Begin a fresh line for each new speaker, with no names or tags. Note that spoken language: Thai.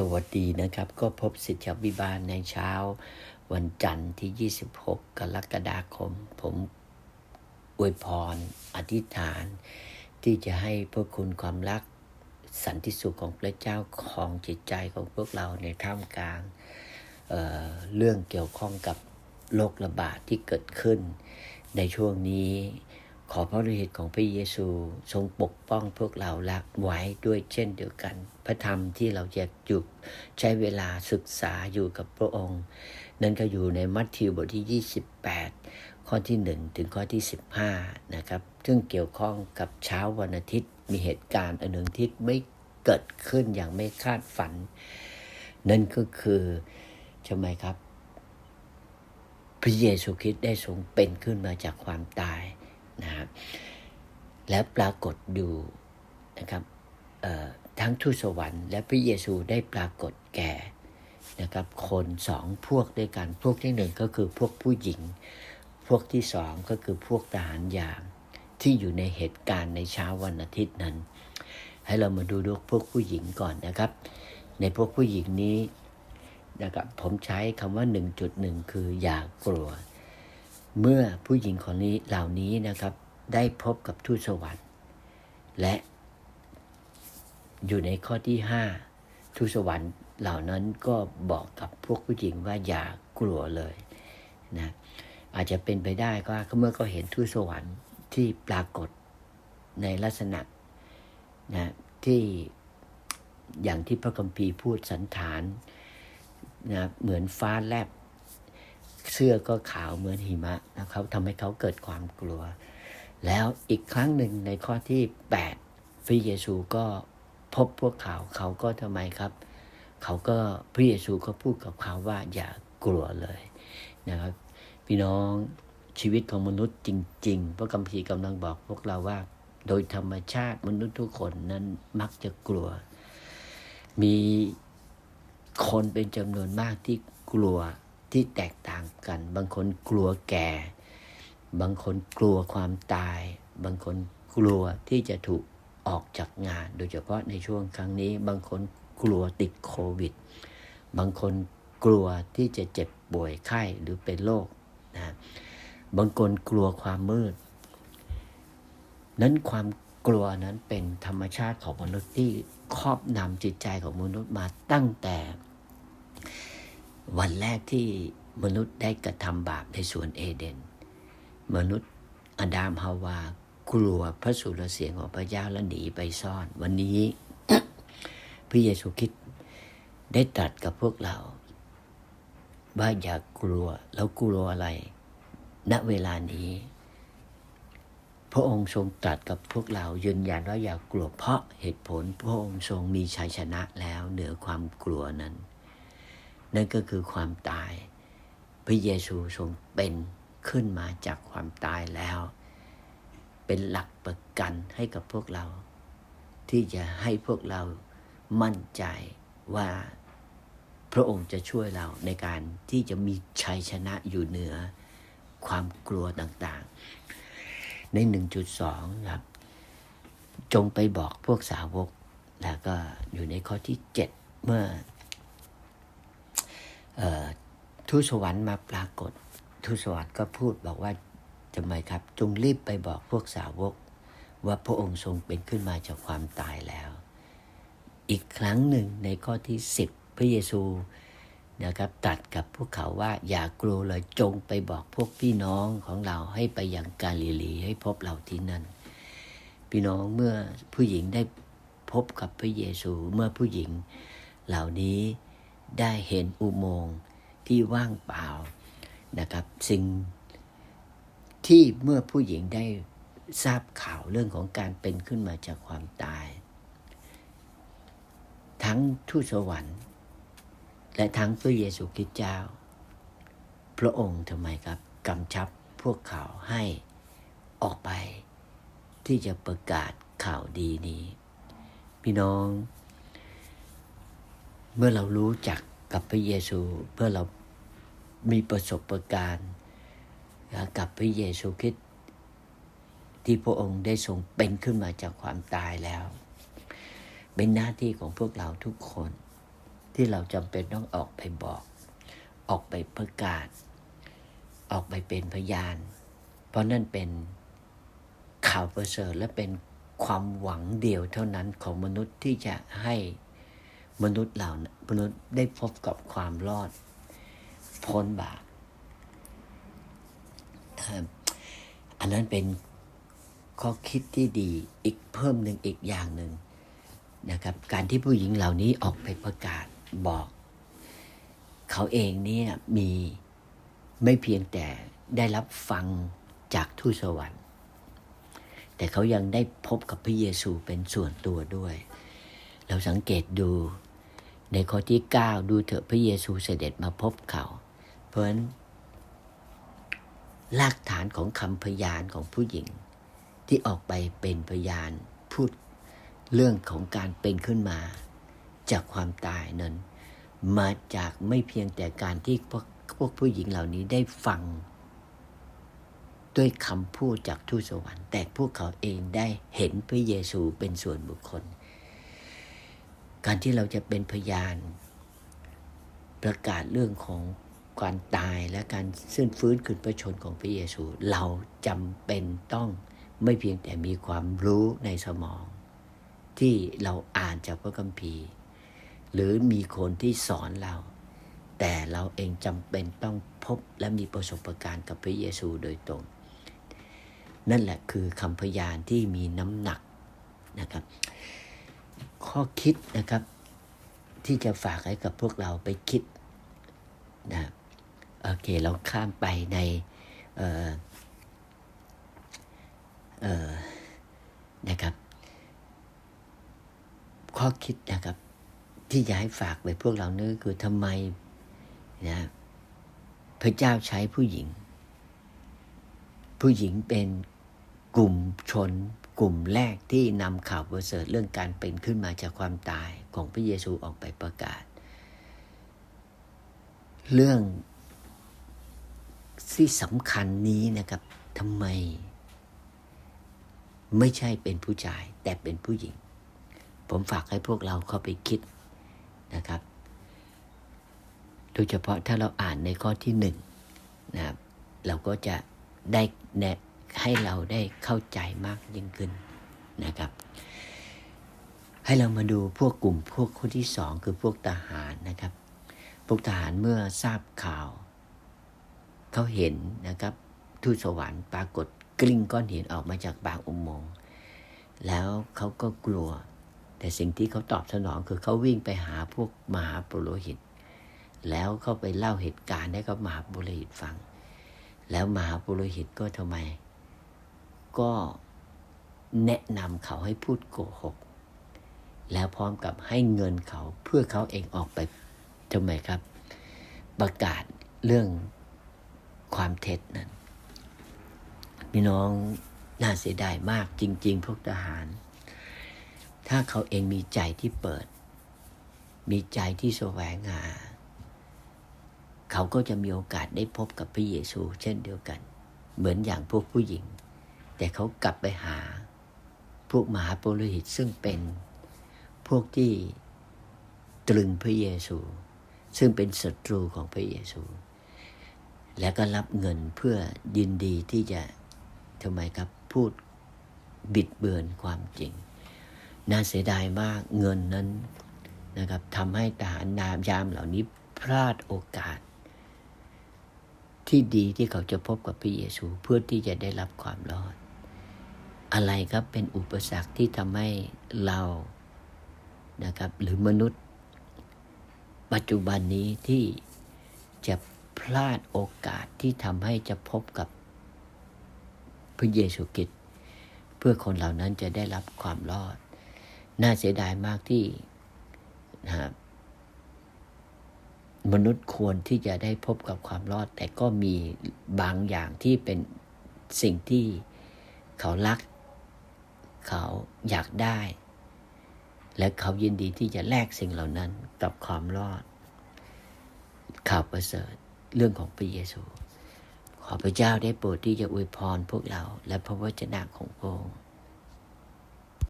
สวัสดีนะครับ ก็พบสิทธิวิบาลในเช้า วันจันทร์ที่ 26 กรกฎาคม ผมอวยพร อธิษฐาน ที่จะให้พวกคุณความรักสันติสุขของพระเจ้าของจิตใจของพวกเราในท่ามกลางเเรื่องเกี่ยวข้องกับโรคระบาดที่เกิดขึ้น ในช่วงนี้ ขอพระฤทธิ์ของพระเยซูทรงปกป้องพวกเราละไว้ด้วยเช่นเดียวกัน พระธรรมที่เราจะหยุดใช้เวลาศึกษาอยู่กับพระองค์ นั่นก็อยู่ในมัทธิวบทที่ 28 ข้อที่ 1 ถึงข้อที่ 15 นะครับ ซึ่งเกี่ยวข้องกับเช้าวันอาทิตย์ มีเหตุการณ์อันหนึ่งที่ไม่เกิดขึ้นอย่างไม่คาดฝัน นั่นก็คือใช่ไหมครับ พระเยซูคริสต์ได้ทรงเป็นขึ้นมาจากความตาย นะครับและปรากฏดูนะครับทั้งทูตสวรรค์และพระเยซูได้ปรากฏแก่นะครับคนสองพวกด้วยกัน พวกที่หนึ่งก็คือพวกผู้หญิง พวกที่สองก็คือพวกทหารยามที่อยู่ในเหตุการณ์ในเช้าวันอาทิตย์นั้น ให้เรามาดูดูพวกผู้หญิงก่อนนะครับ ในพวกผู้หญิงนี้นะครับผมใช้คำว่า 1.1 คืออย่ากลัว เมื่อผู้หญิงคนนี้เหล่านี้นะครับ ได้พบกับทูตสวรรค์ และอยู่ในข้อที่ห้าทูตสวรรค์เหล่านั้นก็บอกกับพวกผู้หญิงว่าอย่ากลัวเลยนะอาจจะเป็นไปได้ก็เมื่อเขาเห็นทูตสวรรค์ที่ปรากฏในลักษณะนะที่อย่างที่พระคัมภีร์พูดสันฐานนะเหมือนฟ้าแลบ เสื้อก็ขาวเหมือนหิมะนะครับทำให้เขาเกิดความกลัว แล้วอีกครั้งหนึ่งในข้อที่ 8 พระเยซูก็พบพวกเขาเขาก็ทำไมครับ เขาก็พระเยซูก็พูดกับเขาว่าอย่ากลัวเลยนะครับ พี่น้องชีวิตของมนุษย์จริงๆ พระคัมภีร์กำลังบอกพวกเราว่า โดยธรรมชาติมนุษย์ทุกคนนั้นมักจะกลัว มีคนเป็นจำนวนมากที่กลัว ที่แตกต่างกัน บางคนกลัวแก่ บางคนกลัวความตาย บางคนกลัวที่จะถูกออกจากงาน โดยเฉพาะในช่วงครั้งนี้ บางคนกลัวติดโควิด บางคนกลัวที่จะเจ็บป่วยไข้หรือเป็นโรคนะบางคนกลัวความมืด นั้นความกลัวนั้นเป็นธรรมชาติของมนุษย์ที่ครอบนำจิตใจของมนุษย์มาตั้งแต่ วันแรกที่มนุษย์ได้กระทำบาปในสวนเอเดน มนุษย์อดามฮาวากลัวพระสุรเสียงของพระเจ้าและหนีไปซ่อน วันนี้พระเยซูคริสต์ได้ตรัสกับพวกเรา ว่าอย่ากกลัวแล้วกลัวอะไร ณเวลานี้ พระองค์ทรงตรัสกับพวกเรายืนยันว่าอย่ากกลัวเพราะเหตุผล พระองค์ทรงมีชัยชนะแล้วเหนือความกลัวนั้น นั่นก็คือความตาย พระเยซูทรงเป็นขึ้นมาจากความตายแล้ว เป็นหลักประกันให้กับพวกเรา ที่จะให้พวกเรามั่นใจว่าพระองค์จะช่วยเราในการที่จะมีชัยชนะอยู่เหนือความกลัวต่างๆ ใน 1.2 ครับ จงไปบอกพวกสาวก แล้วก็อยู่ในข้อที่ 7 เมื่อ ทูตสวรรค์มาปรากฏทูตสวรรค์ก็พูดบอกว่าทำไมครับ จงรีบไปบอกพวกสาวก ว่าพระองค์ทรงเป็นขึ้นมาจากความตายแล้ว อีกครั้งหนึ่งในข้อที่ 10 พระเยซูนะครับตัดกับพวกเขาว่าอย่ากลัวเลยจงไปบอกพวกพี่น้องของเราให้ไปยังกาลิลีให้พบเราที่นั่น พี่น้องเมื่อผู้หญิงได้พบกับพระเยซูเมื่อผู้หญิงเหล่านี้ ได้เห็นอุโมงค์ที่ว่างเปล่านะครับ สิ่งที่เมื่อผู้หญิงได้ทราบข่าวเรื่องของการเป็นขึ้นมาจากความตาย ทั้งทูตสวรรค์ และทั้งพระเยซูคริสต์เจ้า พระองค์ทำไมครับกำชับพวกเขาให้ออกไปที่จะประกาศข่าวดีนี้ พี่น้อง เมื่อเรารู้จักกับพระเยซูเพื่อเรามีประสบการณ์กับพระเยซูคริสต์ที่พระองค์ได้ทรงเป็นขึ้นมาจากความตายแล้ว เป็นหน้าที่ของพวกเราทุกคนที่เราจำเป็นต้องออกไปบอก ออกไปประกาศ ออกไปเป็นพยาน เพราะนั่นเป็นข่าวประเสริฐและเป็นความหวังเดียวเท่านั้นของมนุษย์ที่จะให้ มนุษย์เรานะมนุษย์ได้พบกับความรอด พ้นบาปอันนั้นเป็นข้อคิดที่ดีอีกเพิ่มหนึ่งอีกอย่างหนึ่งนะครับ การที่ผู้หญิงเหล่านี้ออกไปประกาศบอก เขาเองเนี่ยมีไม่เพียงแต่ได้รับฟังจากทูตสวรรค์ แต่เขายังได้พบกับพระเยซูเป็นส่วนตัวด้วย เราสังเกตดู ในข้อที่ 9 ดูเถอะพระเยซูเสด็จมาพบเขา เพราะนั้นรากฐานของคำพยานของผู้หญิง ที่ออกไปเป็นพยานพูดเรื่องของการเป็นขึ้นมา จากความตายนั้น มาจากไม่เพียงแต่การที่พวกพวกผู้หญิงเหล่านี้ได้ฟัง ด้วยคำพูดจากทูตสวรรค์ แต่พวกเขาเองได้เห็นพระเยซูเป็นส่วนบุคคล การที่เราจะเป็นพยาน ประกาศเรื่องของการตายและการสิ้นฟื้นคืนพระชนของพระเยซู เราจำเป็นต้องไม่เพียงแต่มีความรู้ในสมอง ที่เราอ่านจากพระคัมภีร์ หรือมีคนที่สอนเรา แต่เราเองจำเป็นต้องพบและมีประสบการณ์กับพระเยซูโดยตรง นั่นแหละคือคำพยานที่มีน้ำหนักนะครับ ข้อคิดนะครับ ที่จะฝากให้กับพวกเราไปคิดนะโอเคเราข้ามไปในนะครับ ข้อคิดนะครับ ที่จะให้ฝากไปพวกเรานี่คือทำไมนะพระเจ้าใช้ผู้หญิง ผู้หญิงเป็นกลุ่มชน กลุ่มแรกที่นำข่าวประเสริฐเรื่องการเป็นขึ้นมาจากความตายของพระเยซูออกไปประกาศ เรื่องที่สำคัญนี้นะครับทำไม ไม่ใช่เป็นผู้ชาย แต่เป็นผู้หญิง ผมฝากให้พวกเราเข้าไปคิดนะครับ โดยเฉพาะถ้าเราอ่านในข้อที่หนึ่งนะครับเราก็จะได้แนะ ให้เราได้เข้าใจมากยิ่งขึ้นนะครับ ให้เรามาดูพวกกลุ่มพวกคนที่สองคือพวกทหารนะครับ พวกทหารเมื่อทราบข่าว เขาเห็นนะครับทูตสวรรค์ปรากฏกลิ้งก้อนหินออกมาจากปากอุโมงค์แล้วเขาก็กลัว แต่สิ่งที่เขาตอบสนองคือเขาวิ่งไปหาพวกมหาปุโรหิต แล้วเขาไปเล่าเหตุการณ์ให้กับมหาปุโรหิตฟัง แล้วมหาปุโรหิตก็ทำไม ก็แนะนำเขาให้พูดโกหก แล้วพร้อมกับให้เงินเขาเพื่อเขาเองออกไปทำไมครับ ประกาศเรื่องความเท็จนั้นพี่น้องน่าเสียดายมากจริง ๆ พวกทหาร ถ้าเขาเองมีใจที่เปิด มีใจที่แสวงหา เขาก็จะมีโอกาสได้พบกับพระเยซู เช่นเดียวกัน เหมือนอย่างพวกผู้หญิง แต่เขากลับไปหา พวกมหาปุโรหิตซึ่งเป็นพวกที่ตรึงพระเยซู ซึ่งเป็นศัตรูของพระเยซู และก็รับเงินเพื่อยินดีที่จะทำไมครับพูดบิดเบือนความจริง น่าเสียดายมากเงินนั้นนะครับทำให้ทหารนามยามเหล่านี้พลาดโอกาส ที่ดีที่เขาจะพบกับพระเยซูเพื่อที่จะได้รับความรอด อะไรครับเป็นอุปสรรคที่ทำให้เรานะครับ หรือมนุษย์ ปัจจุบันนี้ที่จะพลาดโอกาสที่ทำให้จะพบกับพระเยซูคริสต์เพื่อคนเหล่านั้นจะได้รับความรอด น่าเสียดายมากที่นะครับมนุษย์ควรที่จะได้พบกับความรอด แต่ก็มีบางอย่างที่เป็นสิ่งที่เขารัก เขาอยากได้ และเขายินดีที่จะแลกสิ่งเหล่านั้นกับความรอด ข่าวประเสริฐเรื่องของพระเยซู ขอพระเจ้าได้โปรดที่จะอวยพรพวกเราและพระวจนะของพระองค์